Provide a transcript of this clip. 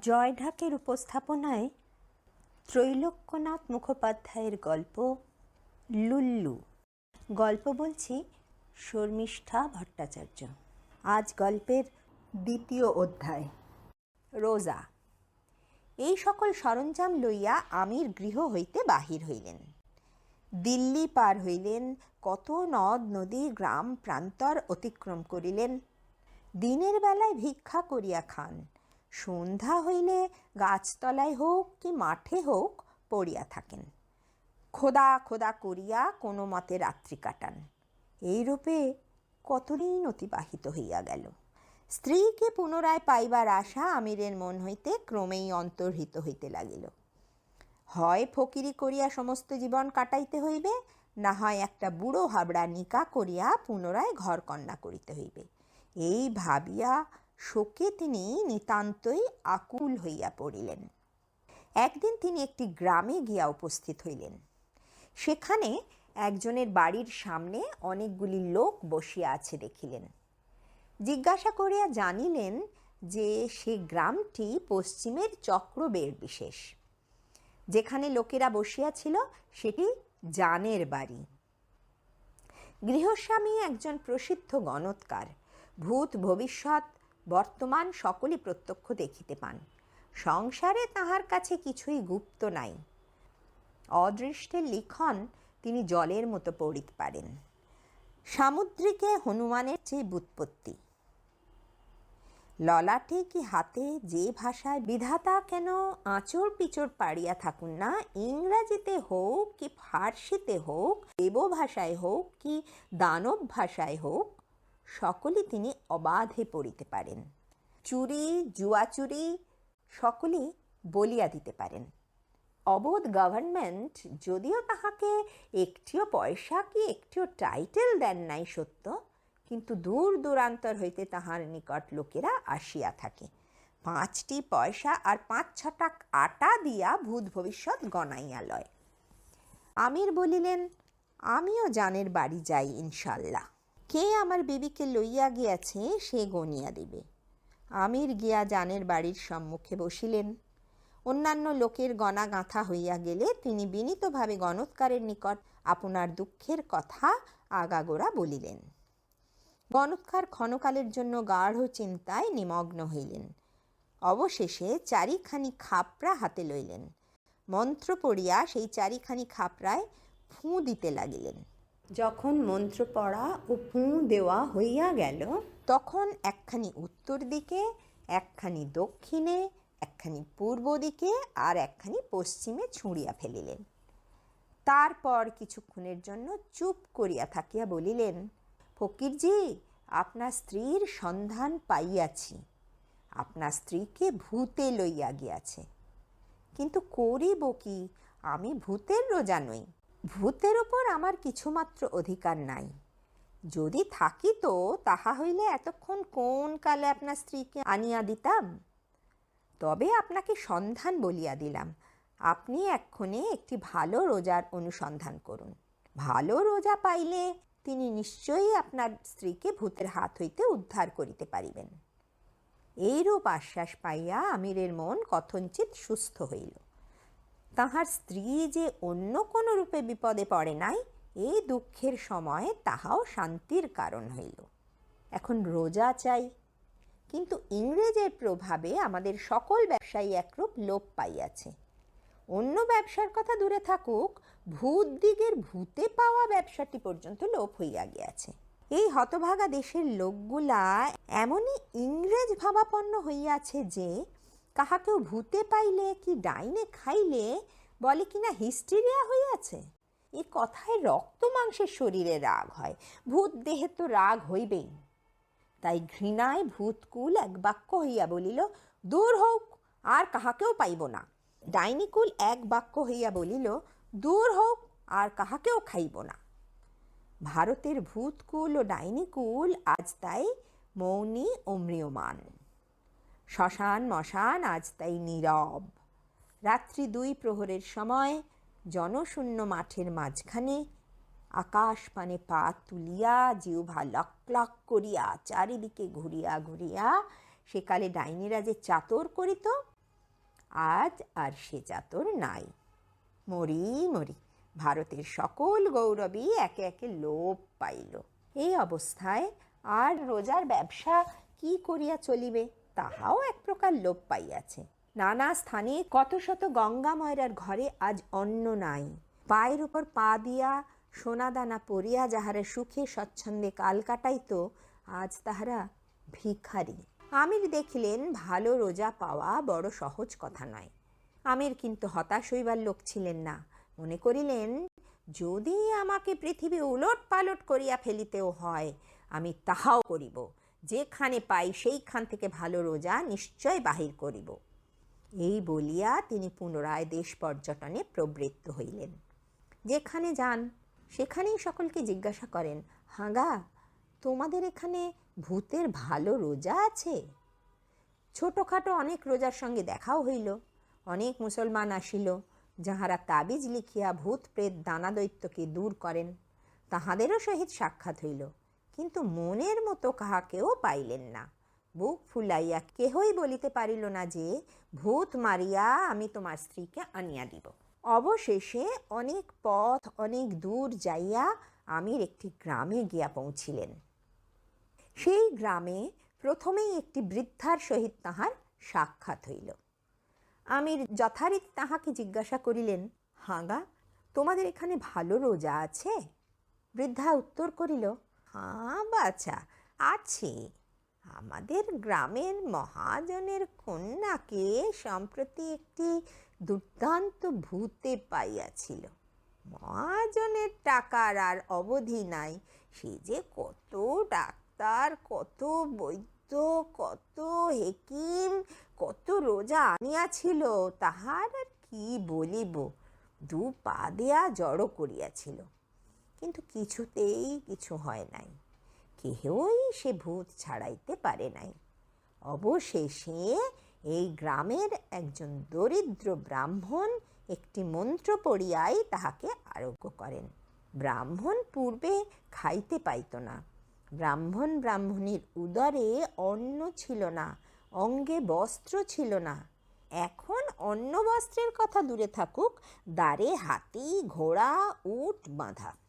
জয় ঢাকের উপস্থাপনায় ত্রৈলোক্যনাথ মুখোপাধ্যায়ের গল্প লুল্লু। গল্প বলছি শর্মিষ্ঠা ভট্টাচার্য। আজ গল্পের দ্বিতীয় অধ্যায়, রোজা। এই সকল সরঞ্জাম লইয়া আমির গৃহ হইতে বাহির হইলেন। দিল্লি পার হইলেন, কত নদ নদী গ্রাম, প্রান্তর অতিক্রম করিলেন। দিনের বেলায় ভিক্ষা করিয়া খান। সন্ধ্যা হইলে গাছতলায় হোক কি মাঠে হোক পড়িয়া থাকেন। খোদা খোদা করিয়া কোনো মতে রাত্রি কাটান। এইরূপে কতদিন অতিবাহিত হইয়া গেল। স্ত্রীকে পুনরায় পাইবার আশা আমিরের মন হইতে ক্রমেই অন্তর্হিত হইতে লাগিল। হয় ফকিরি করিয়া সমস্ত জীবন কাটাইতে হইবে, না হয় একটা বুড়ো হাবড়া নিকা করিয়া পুনরায় ঘর কন্যা করিতে হইবে। এই ভাবিয়া শোকে তিনি নিতান্তই আকুল হইয়া পড়িলেন। একদিন তিনি একটি গ্রামে গিয়া উপস্থিত হইলেন। সেখানে একজনের বাড়ির সামনে অনেকগুলি লোক বসিয়া আছে দেখিলেন। জিজ্ঞাসা করিয়া জানিলেন যে সে গ্রামটি পশ্চিমের চক্রবের বিশেষ। যেখানে লোকেরা বসিয়াছিল সেটি জানের বাড়ি। গৃহস্বামী একজন প্রসিদ্ধ গণৎকার, ভূত ভবিষ্যৎ বর্তমান সকলই প্রত্যক্ষ দেখিতে পান। সংসারে তাহার কাছে কিছুই গুপ্ত নাই। অদৃষ্টের লিখন তিনি জলের মতো পড়িতে পারেন। সামুদ্রিকে হনুমানের চেয়ে বুৎপত্তি। ললাটে কি হাতে যে ভাষায় বিধাতা কেন আঁচড় পিচড় পাড়িয়া থাকুন না? ইংরাজিতে হোক কি ফার্সিতে হোক দেব ভাষায় হোক কি দানব ভাষায় হোক সকলই তিনি অবাধে পড়িতে পারেন। চুরি, জুয়াচুরি সকলেই বলিয়া দিতে পারেন। অবোধ গভর্নমেন্ট যদিও তাহাকে একটিও পয়সা কি একটিও টাইটেল দেন নাই সত্য, কিন্তু দূর দূরান্তর হইতে তাহার নিকট লোকেরা আসিয়া থাকে। পাঁচটি পয়সা আর পাঁচ ছটা আটা দিয়া ভূত ভবিষ্যৎ গণাইয়া লয়। আমির বলিলেন, আমিও জানের বাড়ি যাই ইনশাল্লাহ। কে আমার বিবিকে লইয়া গিয়াছে, সে গনিয়া দিবে। আমির গিয়া জানের বাড়ির সম্মুখে বসিলেন। অন্যান্য লোকের গণা গাঁথা হইয়া গেলে তিনি বিনীতভাবে গণৎকারের নিকট আপনার দুঃখের কথা আগাগোড়া বলিলেন। গণৎকার ক্ষণকালের জন্য গাঢ় চিন্তায় নিমগ্ন হইলেন। অবশেষে চারিখানি খাপড়া হাতে লইলেন। মন্ত্র পড়িয়া সেই চারিখানি খাপড়ায় ফুঁ দিতে লাগিলেন। যখন মন্ত্র পড়া ও ফুঁ দেওয়া হইয়া গেল, তখন একখানি উত্তর দিকে, একখানি দক্ষিণে, একখানি পূর্ব দিকে আর একখানি পশ্চিমে ছুঁড়িয়া ফেলিলেন। তারপর কিছুক্ষণের জন্য চুপ করিয়া থাকিয়া বলিলেন, ফকিরজি, আপনার স্ত্রীর সন্ধান পাইয়াছি। আপনার স্ত্রীকে ভূতে লইয়া গিয়াছে। কিন্তু করিব কি? আমি ভূতের রোজা নই। ভূতের ওপর আমার কিছুমাত্র অধিকার নাই। যদি থাকিত, তাহা হইলে এতক্ষণ কোন কালে আপনার স্ত্রীকে আনিয়া দিতাম? তবে আপনাকে সন্ধান বলিয়া দিলাম। আপনি এক্ষণে একটি ভালো রোজার অনুসন্ধান করুন। ভালো রোজা পাইলে তিনি নিশ্চয়ই আপনার স্ত্রীকে ভূতের হাত হইতে উদ্ধার করিতে পারিবেন। এইরূপ আশ্বাস পাইয়া আমিরের মন কথঞ্চিত সুস্থ হইল। তাহার স্ত্রী যে অন্য কোনো রূপে বিপদে পড়ে নাই এই দুঃখের সময় তাহাও শান্তির কারণ হইল। এখন রোজা চাই। কিন্তু ইংরেজের প্রভাবে আমাদের সকল ব্যবসায়ী একরূপ লোপ পাইয়াছে। অন্য ব্যবসার কথা দূরে থাকুক, ভূত দিগের ভূতে পাওয়া ব্যবসাটি পর্যন্ত লোপ হইয়া গিয়াছে। এই হতভাগা দেশের লোকগুলা এমনই ইংরেজ ভাবাপন্ন হইয়াছে যে কাহাকেও ভূতে পাইলে কি ডাইনে খাইলে বলে কিনা হিস্টেরিয়া হইয়াছে? এ কথায় রক্ত মাংসের শরীরে রাগ হয়, ভূত দেহে তো রাগ হইবেই। তাই ঘৃণায় ভূতকুল এক বাক্য হইয়া বলিল, দূর হোক আর কাহাকেও পাইব না। ডাইনিকুল এক বাক্য হইয়া বলিল, দূর হোক আর কাহাকেও খাইব না। ভারতের ভূতকুল ও ডাইনিকুল আজ তাই মৌনী ও ম্রিয়মান। শ্মশান মশান আজ তাই নীরব। রাত্রি দুই প্রহরের সময় জনশূন্য মাঠের মাঝখানে আকাশ পানে পা তুলিয়া জিউভা লক লক করিয়া চারিদিকে ঘুরিয়া ঘুরিয়া সেকালে ডাইনিরা যে চাতর করিত, আজ আর সে চাতর নাই। মরি মরি, ভারতের সকল গৌরবই একে একে লোপ পাইল। এই অবস্থায় আর রোজার ব্যবসা কি করিয়া চলিবে? তাহাও এক প্রকার লোপ পাইয়াছে। নানা স্থানে কত শত গঙ্গা ময়রার ঘরে আজ অন্ন নাই। পায়ের উপর পা দিয়া সোনাদানা পরিয়া যাহারা সুখে স্বচ্ছন্দে কাল কাটাইত, আজ তাহারা ভিখারি। আমির দেখিলেন, ভালো রোজা পাওয়া বড় সহজ কথা নয়। আমির কিন্তু হতাশ হইবার লোক ছিলেন না। মনে করিলেন, যদি আমাকে পৃথিবী উলট পালট করিয়া ফেলিতেও হয়, আমি তাহাও করিব। যেখানে পাই সেইখান থেকে ভালো রোজা নিশ্চয় বাহির করিব। এই বলিয়া তিনি পুনরায় দেশ পর্যটনে প্রবৃত্ত হইলেন। যেখানে যান, সেখানেই সকলকে জিজ্ঞাসা করেন, হাঁগা, তোমাদের এখানে ভূতের ভালো রোজা আছে? ছোটোখাটো অনেক রোজার সঙ্গে দেখাও হইল। অনেক মুসলমান আসিল, যাহারা তাবিজ লিখিয়া ভূত প্রেত দানা দৈত্যকে দূর করেন। তাহাদেরও সহিত সাক্ষাৎ হইল। কিন্তু মনের মতো কাহাকেও পাইলেন না। বুক ফুলাইয়া কেহই বলিতে পারিল না যে, ভূত মারিয়া আমি তোমার স্ত্রীকে আনিয়া দিব। অবশেষে অনেক পথ, অনেক দূর যাইয়া আমির একটি গ্রামে গিয়া পৌঁছিলেন। সেই গ্রামে প্রথমেই একটি বৃদ্ধার সহিত তাহার সাক্ষাৎ হইল। আমির যথারীতি তাহাকে জিজ্ঞাসা করিলেন, হাঁগা, তোমাদের এখানে ভালো রোজা আছে? বৃদ্ধা উত্তর করিল হাঁ বাছা আছে। আমাদের গ্রামের মহাজনের কন্যাকে সম্প্রতি একটি দুর্দান্ত ভূতে পাইয়াছিল। মহাজনের টাকার আর অবধি নাই। সে যে কত ডাক্তার, কত বৈদ্য, কত হেকিম, কত রোজা আনিয়াছিল, তাহার আর কি বলিব? দু পা দেয়া জড়ো করিয়াছিল। কিন্তু কিছুতেই কিছু হয় নাই। কেহই সে ভূত ছাড়াইতে পারে নাই। অবশেষে এই গ্রামের একজন দরিদ্র ব্রাহ্মণ একটি মন্ত্র পড়িয়াই তাহাকে আরোগ্য করেন। ব্রাহ্মণ পূর্বে খাইতে পাইত না। ব্রাহ্মণ ব্রাহ্মণীর উদরে অন্ন ছিল না, অঙ্গে বস্ত্র ছিল না। এখন অন্ন বস্ত্রের কথা দূরে থাকুক, দ্বারে হাতি, ঘোড়া, উট বাঁধা।